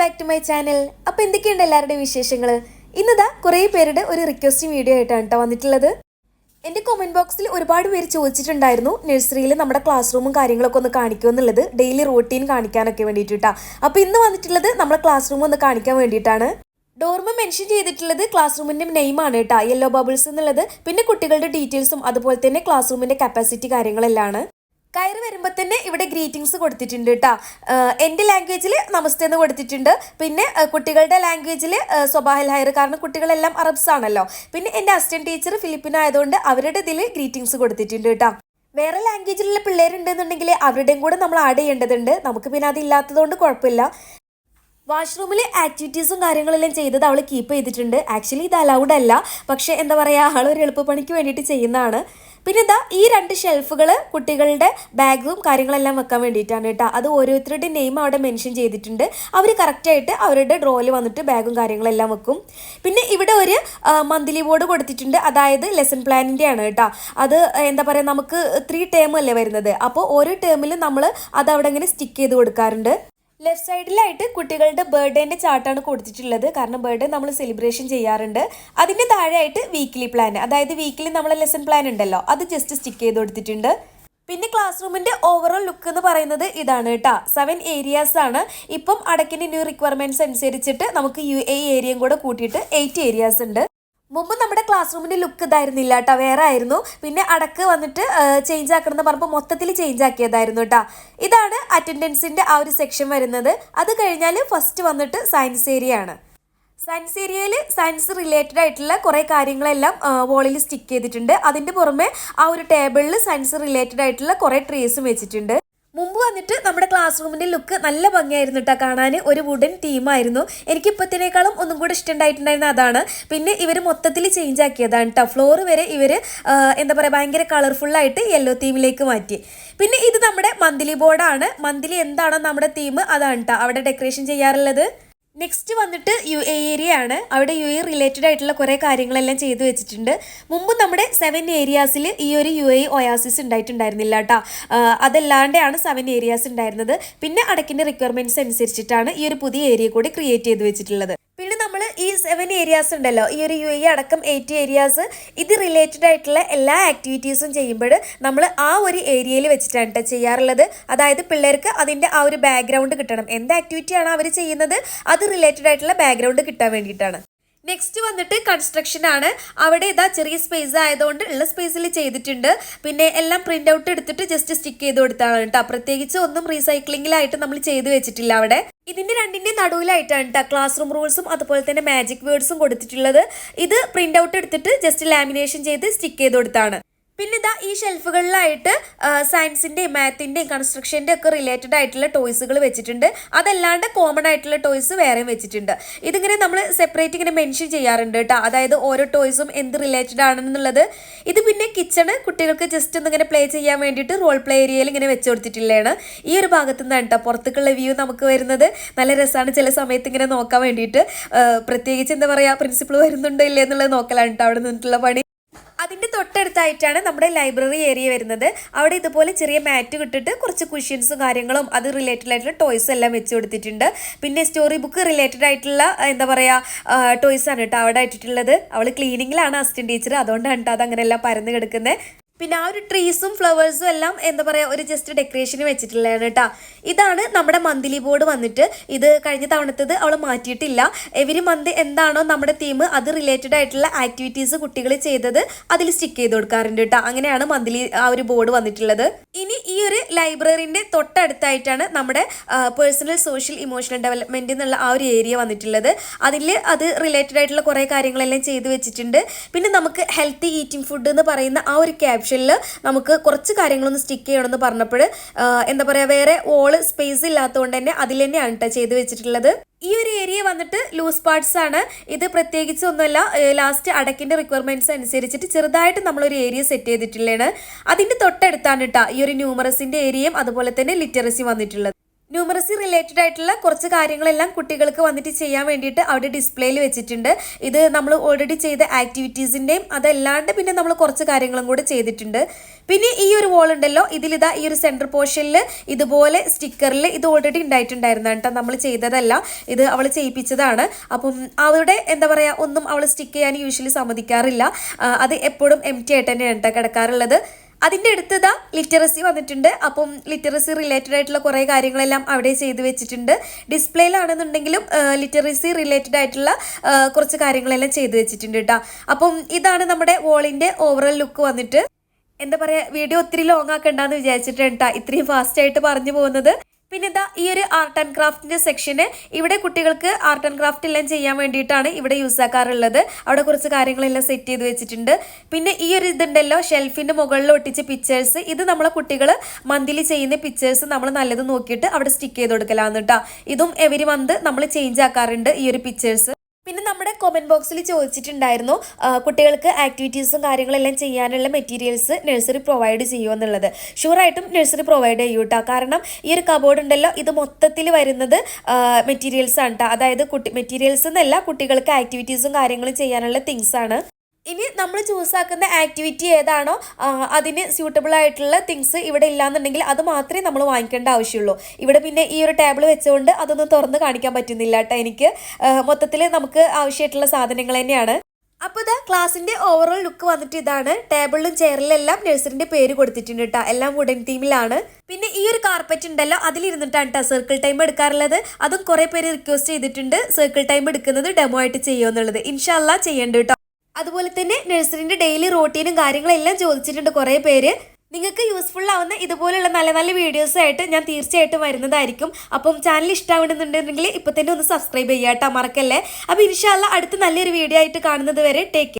Back to my channel അപ്പോൾ എന്തൊക്കെയുണ്ട് എല്ലാവരുടെയും വിശേഷങ്ങൾ ഇന്നതാ കുറേ പേരുടെ ഒരു റിക്വസ്റ്റിംഗ് വീഡിയോ ആയിട്ടാണ് കേട്ടോ വന്നിട്ടുള്ളത്. എന്റെ കമന്റ് ബോക്സിൽ ഒരുപാട് പേര് ചോദിച്ചിട്ടുണ്ടായിരുന്നു നഴ്സറിയിൽ നമ്മുടെ ക്ലാസ് റൂമും കാര്യങ്ങളൊക്കെ ഒന്ന് കാണിക്കുമെന്നുള്ളത് ഡെയിലി റൂട്ടീൻ കാണിക്കാനൊക്കെ വേണ്ടിയിട്ടാണ് അപ്പോൾ ഇന്ന് വന്നിട്ടുള്ളത് നമ്മുടെ ക്ലാസ് റൂം ഒന്ന് കാണിക്കാൻ വേണ്ടിയിട്ടാണ്. ഡോർമ മെൻഷൻ ചെയ്തിട്ടുള്ളത് ക്ലാസ് റൂമിന്റെ നെയിമാണ് കേട്ടോ യെല്ലോ ബബിൾസ് എന്നുള്ളത്. പിന്നെ കുട്ടികളുടെ ഡീറ്റെയിൽസും അതുപോലെ തന്നെ ക്ലാസ് റൂമിന്റെ കപ്പാസിറ്റി കാര്യങ്ങളെല്ലാം കയറി വരുമ്പോൾ തന്നെ ഇവിടെ ഗ്രീറ്റിംഗ്സ് കൊടുത്തിട്ടുണ്ട് കേട്ടോ എന്റെ ലാംഗ്വേജിൽ നമസ്തേ എന്ന് കൊടുത്തിട്ടുണ്ട്. പിന്നെ കുട്ടികളുടെ ലാംഗ്വേജിൽ സ്വഭാഹൽ ഹയർ കാരണം കുട്ടികളെല്ലാം അറബ്സ് ആണല്ലോ. പിന്നെ എന്റെ അസിസ്റ്റന്റ് ടീച്ചർ ഫിലിപ്പിനോ ആയതുകൊണ്ട് അവരുടെ ഇതിൽ ഗ്രീറ്റിംഗ്സ് കൊടുത്തിട്ടുണ്ട് കേട്ടോ വേറെ ലാംഗ്വേജിലുള്ള പിള്ളേരുണ്ടെന്നുണ്ടെങ്കിൽ അവരുടെയും കൂടെ നമ്മൾ ആഡ് ചെയ്യേണ്ടതുണ്ട്. നമുക്ക് പിന്നെ അതില്ലാത്തതുകൊണ്ട് കുഴപ്പമില്ല. വാഷ്റൂമിൽ ആക്ടിവിറ്റീസും കാര്യങ്ങളെല്ലാം ചെയ്തത് അവൾ കീപ്പ് ചെയ്തിട്ടുണ്ട്. ആക്ച്വലി ഇത് അലൗഡ് അല്ല. പക്ഷേ എന്താ പറയുക ആൾ ഒരു എളുപ്പപ്പണിക്ക് വേണ്ടിയിട്ട് ചെയ്യുന്നതാണ്. പിന്നെ ഇതാ ഈ രണ്ട് ഷെൽഫുകൾ കുട്ടികളുടെ ബാഗും കാര്യങ്ങളെല്ലാം വെക്കാൻ വേണ്ടിയിട്ടാണ് കേട്ടോ. അത് ഓരോരുത്തരുടെ നെയിം അവിടെ മെൻഷൻ ചെയ്തിട്ടുണ്ട്. അവർ കറക്റ്റായിട്ട് അവരുടെ ഡ്രോയിൽ വന്നിട്ട് ബാഗും കാര്യങ്ങളെല്ലാം വെക്കും. പിന്നെ ഇവിടെ ഒരു മന്ത്ലി ബോർഡ് കൊടുത്തിട്ടുണ്ട്. അതായത് ലെസൺ പ്ലാനിന്റെ ആണ് കേട്ടോ. അത് എന്താ പറയുക നമുക്ക് ത്രീ ടേം അല്ലേ വരുന്നത്. അപ്പോൾ ഓരോ ടേമിലും നമ്മൾ അത് അവിടെ ഇങ്ങനെ സ്റ്റിക്ക് ചെയ്ത് കൊടുക്കാറുണ്ട്. ലെഫ്റ്റ് സൈഡിലായിട്ട് കുട്ടികളുടെ ബർത്ത്ഡേന്റെ ചാർട്ടാണ് കൊടുത്തിട്ടുള്ളത്. കാരണം ബർത്ത്ഡേ നമ്മൾ സെലിബ്രേഷൻ ചെയ്യാറുണ്ട്. അതിന്റെ താഴെയായിട്ട് വീക്കിലി പ്ലാൻ അതായത് വീക്കിലി നമ്മൾ ലെസൺ പ്ലാൻ ഉണ്ടല്ലോ. അത് ജസ്റ്റ് സ്റ്റിക്ക് ചെയ്ത് കൊടുത്തിട്ടുണ്ട്. പിന്നെ ക്ലാസ് റൂമിന്റെ ഓവറോൾ ലുക്ക് എന്ന് പറയുന്നത് ഇതാണ് കേട്ടോ സെവൻ ഏരിയാസ് ആണ്. ഇപ്പം അടക്കിന്റെ ന്യൂ റിക്വയർമെന്റ്സ് അനുസരിച്ചിട്ട് നമുക്ക് യു എ ഏരിയയും കൂടെ കൂട്ടിയിട്ട് എയ്റ്റ് ഏരിയാസ് ഉണ്ട്. മുമ്പ് നമ്മുടെ ക്ലാസ് റൂമിന്റെ ലുക്ക് ഇതായിരുന്നില്ല കേട്ടോ വേറെ ആയിരുന്നു. പിന്നെ അടക്ക് വന്നിട്ട് ചേഞ്ച് ആക്കണം എന്ന് പറഞ്ഞപ്പോൾ മൊത്തത്തിൽ ചേഞ്ച് ആക്കിയതായിരുന്നു കേട്ടോ ഇതാണ് അറ്റൻഡൻസിന്റെ ആ ഒരു സെക്ഷൻ വരുന്നത്. അത് കഴിഞ്ഞാൽ ഫസ്റ്റ് വന്നിട്ട് സയൻസ് ഏരിയ ആണ്. സയൻസ് ഏരിയയിൽ സയൻസ് റിലേറ്റഡ് ആയിട്ടുള്ള കുറേ കാര്യങ്ങളെല്ലാം വോളിൽ സ്റ്റിക്ക് ചെയ്തിട്ടുണ്ട്. അതിന്റെ പുറമെ ആ ഒരു ടേബിളിൽ സയൻസ് റിലേറ്റഡ് ആയിട്ടുള്ള കുറേ ട്രീസും വെച്ചിട്ടുണ്ട്. മുമ്പ് വന്നിട്ട് നമ്മുടെ ക്ലാസ് റൂമിന്റെ ലുക്ക് നല്ല ഭംഗിയായിരുന്നു കേട്ടോ കാണാൻ ഒരു വുഡൻ തീമായിരുന്നു എനിക്ക് ഇപ്പത്തിനേക്കാളും ഒന്നും കൂടെ ഇഷ്ടമുണ്ടായിട്ടുണ്ടായിരുന്ന അതാണ്. പിന്നെ ഇവർ മൊത്തത്തിൽ ചേഞ്ച് ആക്കിയതാണ് കേട്ടോ ഫ്ലോർ വരെ ഇവർ എന്താ പറയുക ഭയങ്കര കളർഫുള്ളായിട്ട് യെല്ലോ തീമിലേക്ക് മാറ്റി. പിന്നെ ഇത് നമ്മുടെ മന്ത്ലി ബോർഡാണ് മന്ത്ലി എന്താണോ നമ്മുടെ തീം അതാണ് കേട്ടോ അവിടെ ഡെക്കറേഷൻ ചെയ്യാറുള്ളത്? നെക്സ്റ്റ് വന്നിട്ട് യു എ ഏരിയ ആണ് അവിടെ യു എ റിലേറ്റഡ് ആയിട്ടുള്ള കുറേ കാര്യങ്ങളെല്ലാം ചെയ്തു വെച്ചിട്ടുണ്ട്. മുമ്പ് നമ്മുടെ സെവൻ ഏരിയാസിൽ ഈ ഒരു യു എ ഒയാസിസ് ഉണ്ടായിട്ടുണ്ടായിരുന്നില്ല കേട്ടോ അതല്ലാണ്ടാണ് സെവൻ ഏരിയാസ് ഉണ്ടായിരുന്നത്. പിന്നെ അടക്കിന്റെ റിക്വയർമെന്റ്സ് അനുസരിച്ചിട്ടാണ് ഈ ഒരു പുതിയ ഏരിയ കൂടി ക്രിയേറ്റ് ചെയ്ത് വെച്ചിട്ടുള്ളത്. നമ്മൾ ഈ സെവൻ ഏരിയാസ് ഉണ്ടല്ലോ ഈ ഒരു യു എ അടക്കം എയ്റ്റ് ഏരിയാസ് ഇത് റിലേറ്റഡ് ആയിട്ടുള്ള എല്ലാ ആക്ടിവിറ്റീസും ചെയ്യുമ്പോൾ നമ്മൾ ആ ഒരു ഏരിയയിൽ വെച്ചിട്ടാണ് കേട്ടോ ചെയ്യാറുള്ളത്. അതായത് പിള്ളേർക്ക് അതിന്റെ ആ ഒരു ബാക്ക്ഗ്രൗണ്ട് കിട്ടണം. എന്ത് ആക്ടിവിറ്റിയാണ് അവർ ചെയ്യുന്നത് അത് റിലേറ്റഡ് ആയിട്ടുള്ള ബാക്ക്ഗ്രൗണ്ട് കിട്ടാൻ വേണ്ടിയിട്ടാണ്. നെക്സ്റ്റ് വന്നിട്ട് കൺസ്ട്രക്ഷൻ ആണ്. അവിടെ ഇതാ ചെറിയ സ്പേസ് ആയതുകൊണ്ട് ഉള്ള സ്പേസിൽ ചെയ്തിട്ടുണ്ട്. പിന്നെ എല്ലാം പ്രിന്റ് ഔട്ട് എടുത്തിട്ട് ജസ്റ്റ് സ്റ്റിക്ക് ചെയ്ത് കൊടുത്താണ് കേട്ടോ പ്രത്യേകിച്ച് ഒന്നും റീസൈക്ലിങ്ങിലായിട്ട് നമ്മൾ ചെയ്ത് വെച്ചിട്ടില്ല അവിടെ. ഇതിന്റെ രണ്ടിന്റെ നടുവിലായിട്ടാണ് കേട്ടോ ക്ലാസ് റൂം റൂൾസും അതുപോലെ തന്നെ മാജിക് വേർഡ്സും കൊടുത്തിട്ടുള്ളത്. ഇത് പ്രിന്റ് ഔട്ട് എടുത്തിട്ട് ജസ്റ്റ് ലാമിനേഷൻ ചെയ്ത് സ്റ്റിക്ക് ചെയ്ത് കൊടുത്താണ്. പിന്നെ ഇതാ ഈ ഷെൽഫുകളിലായിട്ട് സയൻസിന്റെയും മാത്തിന്റെയും കൺസ്ട്രക്ഷന്റെ ഒക്കെ റിലേറ്റഡ് ആയിട്ടുള്ള ടോയ്സുകൾ വെച്ചിട്ടുണ്ട്. അതല്ലാണ്ട് കോമൺ ആയിട്ടുള്ള ടോയ്സ് വേറെയും വെച്ചിട്ടുണ്ട്. ഇതിങ്ങനെ നമ്മൾ സെപ്പറേറ്റ് ഇങ്ങനെ മെൻഷൻ ചെയ്യാറുണ്ട് കേട്ടോ. അതായത് ഓരോ ടോയ്സും എന്ത് റിലേറ്റഡ് ആണെന്നുള്ളത്. ഇത് പിന്നെ കിച്ചണ് കുട്ടികൾക്ക് ജസ്റ്റ് ഒന്നിങ്ങനെ പ്ലേ ചെയ്യാൻ വേണ്ടിയിട്ട് റോൾ പ്ലേ ഏരിയയിൽ ഇങ്ങനെ വെച്ച് കൊടുത്തിട്ടില്ലാണ്. ഈ ഒരു ഭാഗത്തു നിന്നാണ് കേട്ടോ പുറത്തേക്കുള്ള വ്യൂ നമുക്ക് വരുന്നത്. നല്ല രസമാണ് ചില സമയത്ത് ഇങ്ങനെ നോക്കാൻ വേണ്ടിയിട്ട്. പ്രത്യേകിച്ച് എന്താ പറയുക പ്രിൻസിപ്പൾ വരുന്നുണ്ടോ ഇല്ലേ എന്നുള്ളത് നോക്കലാണ് കേട്ടോ. അവിടെ നിന്നിട്ടുള്ള പണി. അതിന്റെ തൊട്ടടുത്തായിട്ടാണ് നമ്മുടെ ലൈബ്രറി ഏരിയ വരുന്നത്. അവിടെ ഇതുപോലെ ചെറിയ മാറ്റ് കിട്ടിട്ട് കുറച്ച് കുഷ്യൻസും കാര്യങ്ങളും അത് റിലേറ്റഡ് ആയിട്ടുള്ള ടോയ്സ് എല്ലാം വെച്ച് കൊടുത്തിട്ടുണ്ട്. പിന്നെ സ്റ്റോറി ബുക്ക് റിലേറ്റഡ് ആയിട്ടുള്ള എന്താ പറയുക ടോയ്സ് ആണ് കേട്ടോ അവിടെ ഇട്ടിട്ടുള്ളത്. അവൾ ക്ലീനിങ്ങിലാണ് അസിസ്റ്റന്റ് ടീച്ചർ അതുകൊണ്ടാണ് കേട്ടോ അത് അങ്ങനെയെല്ലാം പരന്ന് കിടക്കുന്നത് പിന്നെ ആ ഒരു ട്രീസും ഫ്ലവേഴ്സും എല്ലാം എന്താ പറയുക ഒരു ജസ്റ്റ് ഡെക്കറേഷന് വെച്ചിട്ടുള്ളതാണ് കേട്ടോ. ഇതാണ് നമ്മുടെ മന്ത്ലി ബോർഡ് വന്നിട്ട് ഇത് കഴിഞ്ഞ തവണത്തത് അവൾ മാറ്റിയിട്ടില്ല. എവരി മന്ത് എന്താണോ നമ്മുടെ തീം അത് റിലേറ്റഡ് ആയിട്ടുള്ള ആക്ടിവിറ്റീസ് കുട്ടികൾ ചെയ്തത് അതിൽ സ്റ്റിക്ക് ചെയ്ത് കൊടുക്കാറുണ്ട് കേട്ടോ. അങ്ങനെയാണ് മന്ത്ലി ആ ഒരു ബോർഡ് വന്നിട്ടുള്ളത്. ഇനി ഈ ഒരു ലൈബ്രറിന്റെ തൊട്ടടുത്തായിട്ടാണ് നമ്മുടെ പേഴ്സണൽ സോഷ്യൽ ഇമോഷണൽ ഡെവലപ്മെന്റ് എന്നുള്ള ആ ഒരു ഏരിയ വന്നിട്ടുള്ളത്. അതിൽ അത് റിലേറ്റഡ് ആയിട്ടുള്ള കുറേ കാര്യങ്ങളെല്ലാം ചെയ്തു വെച്ചിട്ടുണ്ട്. പിന്നെ നമുക്ക് ഹെൽത്തി ഈറ്റിംഗ് ഫുഡ് എന്ന് പറയുന്ന ആ ഒരു ക്യാപ്ഷനിൽ നമുക്ക് കുറച്ച് കാര്യങ്ങളൊന്ന് സ്റ്റിക്ക് ചെയ്യണമെന്ന് പറഞ്ഞപ്പോൾ എന്താ പറയുക വേറെ ഓൾ സ്പേസ് ഇല്ലാത്തതുകൊണ്ട് തന്നെ അതിൽ തന്നെയാണ് കേട്ടോ ചെയ്ത് വെച്ചിട്ടുള്ളത്. ഈ ഒരു ഏരിയ വന്നിട്ട് ലൂസ് പാർട്സ് ആണ്. ഇത് പ്രത്യേകിച്ച് ഒന്നുമല്ല ലാസ്റ്റ് അടക്കിന്റെ റിക്വയർമെന്റ്സ് അനുസരിച്ചിട്ട് ചെറുതായിട്ട് നമ്മളൊരു ഏരിയ സെറ്റ് ചെയ്തിട്ടുള്ളതാണ്. അതിന്റെ തൊട്ടടുത്താണ് കേട്ടോ ഈ ഒരു ന്യൂമറസിന്റെ ഏരിയയും അതുപോലെ തന്നെ ലിറ്ററസി വന്നിട്ടുള്ളത്. ന്യൂമറസി റിലേറ്റഡ് ആയിട്ടുള്ള കുറച്ച് കാര്യങ്ങളെല്ലാം കുട്ടികൾക്ക് വന്നിട്ട് ചെയ്യാൻ വേണ്ടിയിട്ട് അവിടെ ഡിസ്പ്ലേയിൽ വെച്ചിട്ടുണ്ട്. ഇത് നമ്മൾ ഓൾറെഡി ചെയ്ത ആക്ടിവിറ്റീസിന്റെയും അതല്ലാണ്ട് പിന്നെ നമ്മൾ കുറച്ച് കാര്യങ്ങളും കൂടെ ചെയ്തിട്ടുണ്ട്. പിന്നെ ഈ ഒരു വോൾ ഉണ്ടല്ലോ ഇതിലിതാ ഈ ഒരു സെന്റർ പോർഷനിൽ ഇതുപോലെ സ്റ്റിക്കറിൽ ഇത് ഓൾറെഡി ഉണ്ടായിട്ടുണ്ടായിരുന്നു കേട്ടോ. നമ്മൾ ചെയ്തതല്ല ഇത് അവൾ ചെയ്യിപ്പിച്ചതാണ്. അപ്പം അവളുടെ എന്താ പറയുക ഒന്നും അവൾ സ്റ്റിക്ക് ചെയ്യാൻ യൂഷ്വലി സമ്മതിക്കാറില്ല. അത് എപ്പോഴും എം ടി ആയിട്ട് തന്നെയാണ് കേട്ടോ കിടക്കാറുള്ളത്. അതിന്റെ അടുത്തതാ ലിറ്ററസി വന്നിട്ടുണ്ട്. അപ്പം ലിറ്ററസി റിലേറ്റഡ് ആയിട്ടുള്ള കുറേ കാര്യങ്ങളെല്ലാം അവിടെ ചെയ്തു വെച്ചിട്ടുണ്ട്. ഡിസ്പ്ലേയിലാണെന്നുണ്ടെങ്കിലും ലിറ്ററസി റിലേറ്റഡ് ആയിട്ടുള്ള കുറച്ച് കാര്യങ്ങളെല്ലാം ചെയ്തു വെച്ചിട്ടുണ്ട് കേട്ടോ. അപ്പം ഇതാണ് നമ്മുടെ വോളിന്റെ ഓവറോൾ ലുക്ക് വന്നിട്ട്. എന്താ പറയുക വീഡിയോ ഒത്തിരി ലോങ് ആക്കണ്ടെന്ന് വിചാരിച്ചിട്ടുണ്ട് ഇത്രയും ഫാസ്റ്റ് ആയിട്ട് പറഞ്ഞു പോകുന്നത്. പിന്നെ എന്താ ഈ ഒരു ആർട്ട് ആൻഡ് ക്രാഫ്റ്റിന്റെ സെക്ഷന് ഇവിടെ കുട്ടികൾക്ക് ആർട്ട് ആൻഡ് ക്രാഫ്റ്റ് എല്ലാം ചെയ്യാൻ വേണ്ടിയിട്ടാണ് ഇവിടെ യൂസ് ആക്കാറുള്ളത്. അവിടെ കുറച്ച് കാര്യങ്ങളെല്ലാം സെറ്റ് ചെയ്ത് വെച്ചിട്ടുണ്ട്. പിന്നെ ഈ ഒരു ഇതുണ്ടല്ലോ ഷെൽഫിന്റെ മുകളിൽ ഒട്ടിച്ച പിക്ചേഴ്സ് ഇത് നമ്മളെ കുട്ടികൾ മന്തിലി ചെയ്യുന്ന പിക്ചേഴ്സ് നമ്മൾ നല്ലത് നോക്കിയിട്ട് അവിടെ സ്റ്റിക്ക് ചെയ്ത് കൊടുക്കലാന്ന് കേട്ടോ ഇതും എവരി മന്ത് നമ്മൾ ചേഞ്ച് ആക്കാറുണ്ട് ഈ ഒരു പിക്ചേഴ്സ് പിന്നെ നമ്മുടെ കൊമന്റ് ബോക്സിൽ ചോദിച്ചിട്ടുണ്ടായിരുന്നു കുട്ടികൾക്ക് ആക്ടിവിറ്റീസും കാര്യങ്ങളെല്ലാം ചെയ്യാനുള്ള മെറ്റീരിയൽസ് നഴ്സറി പ്രൊവൈഡ് ചെയ്യുമോ എന്നുള്ളത്. ഷുവറായിട്ടും നഴ്സറി പ്രൊവൈഡ് ചെയ്യൂ കേട്ടോ കാരണം ഈ ഒരു കബോർഡ് ഉണ്ടല്ലോ ഇത് മൊത്തത്തിൽ വരുന്നത് മെറ്റീരിയൽസ് ആണ് കേട്ടോ അതായത് കുട്ടി മെറ്റീരിയൽസ് എന്നല്ല കുട്ടികൾക്ക് ആക്ടിവിറ്റീസും കാര്യങ്ങളും ചെയ്യാനുള്ള തിങ്സ് ആണ്. ഇനി നമ്മൾ ചൂസാക്കുന്ന ആക്ടിവിറ്റി ഏതാണോ അതിന് സ്യൂട്ടബിൾ ആയിട്ടുള്ള തിങ്സ് ഇവിടെ ഇല്ലാന്നുണ്ടെങ്കിൽ അത് മാത്രമേ നമ്മൾ വാങ്ങിക്കേണ്ട ആവശ്യമുള്ളൂ. ഇവിടെ പിന്നെ ഈ ഒരു ടേബിൾ വെച്ചുകൊണ്ട് അതൊന്നും തുറന്ന് കാണിക്കാൻ പറ്റുന്നില്ല കേട്ടോ എനിക്ക്. മൊത്തത്തിൽ നമുക്ക് ആവശ്യമായിട്ടുള്ള സാധനങ്ങൾ തന്നെയാണ്. അപ്പോൾ ഇതാ ക്ലാസ്സിന്റെ ഓവറോൾ ലുക്ക് വന്നിട്ട് ഇതാണ്. ടേബിളിലും ചെയറിലെല്ലാം നഴ്സറിന്റെ പേര് കൊടുത്തിട്ടുണ്ട് കേട്ടോ. എല്ലാം വുഡൻ തീമിലാണ് പിന്നെ ഈ ഒരു കാർപ്പറ്റ് ഉണ്ടല്ലോ അതിലിരുന്നിട്ടാണ് കേട്ടോ സർക്കിൾ ടൈം എടുക്കാറുള്ളത്. അതും കുറേ പേര് റിക്വസ്റ്റ് ചെയ്തിട്ടുണ്ട് സർക്കിൾ ടൈം എടുക്കുന്നത് ഡെമോ ആയിട്ട് ചെയ്യുമെന്നുള്ളത്. ഇൻഷാല്ല ചെയ്യേണ്ട കേട്ടോ. അതുപോലെ തന്നെ നഴ്സറിന്റെ ഡെയിലി റൂട്ടീനും കാര്യങ്ങളെല്ലാം ചോദിച്ചിട്ടുണ്ട് കുറേ പേര്. നിങ്ങൾക്ക് യൂസ്ഫുൾ ആവുന്ന ഇതുപോലുള്ള നല്ല നല്ല വീഡിയോസ് ആയിട്ട് ഞാൻ തീർച്ചയായിട്ടും വരുന്നതായിരിക്കും. അപ്പം ചാനൽ ഇഷ്ടമാവുന്നുണ്ടെന്നുണ്ടെങ്കിൽ ഇപ്പം തന്നെ ഒന്ന് സബ്സ്ക്രൈബ് ചെയ്യാം കേട്ടോ മറക്കല്ലേ അപ്പോൾ ഇൻഷാല്ല അടുത്ത നല്ലൊരു വീഡിയോ ആയിട്ട് കാണുന്നത് വരെ ടേക്ക്